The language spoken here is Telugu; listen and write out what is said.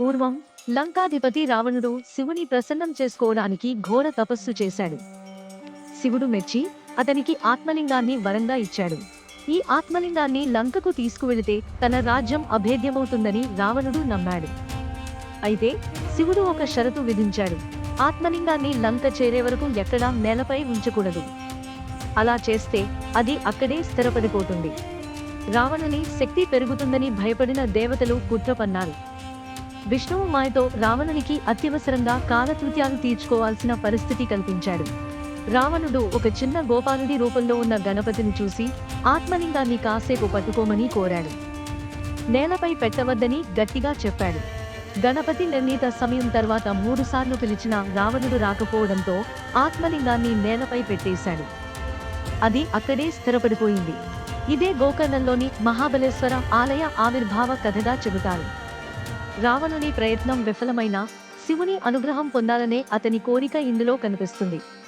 పూర్వం లంకాధిపతి రావణుడు శివుని ప్రసన్నం చేసుకోవడానికి ఘోర తపస్సు చేశాడు. శివుడు మెచ్చి అతనికి ఆత్మలింగాన్ని వరంగా ఇచ్చాడు. ఈ ఆత్మలింగాన్ని లంకకు తీసుకువెళితే తన రాజ్యం అభేద్యమవుతుందని రావణుడు నమ్మాడు. అయితే శివుడు ఒక షరతు విధించాడు. ఆత్మలింగాన్ని లంక చేరే వరకు ఎక్కడా నేలపై ఉంచకూడదు. అలా చేస్తే అది అక్కడే స్థిరపడిపోతుంది. రావణుని శక్తి పెరుగుతుందని భయపడిన దేవతలు కుట్ర పన్నారు విష్ణువు మాయతో రావణునికి అత్యవసరంగా కాలకృత్యాలు తీర్చుకోవాల్సిన పరిస్థితి కల్పించాడు. రావణుడు ఒక చిన్న గోపాలుడి రూపంలో ఉన్న గణపతిని చూసి ఆత్మలింగాన్ని కాసేపు పట్టుకోమని కోరాడు. నేలపై పెట్టవద్దని గట్టిగా చెప్పాడు. గణపతి నిర్ణీత సమయం తర్వాత మూడుసార్లు పిలిచిన రావణుడు రాకపోవడంతో ఆత్మలింగాన్ని నేలపై పెట్టేశాడు. అది అక్కడే స్థిరపడిపోయింది. ఇదే గోకర్ణంలోని మహాబలేశ్వర ఆలయ ఆవిర్భావ కథగా చెబుతారు. రావణుని ప్రయత్నం విఫలమైన శివుని అనుగ్రహం పొందాలనే అతని కోరిక ఇందులో కనిపిస్తుంది.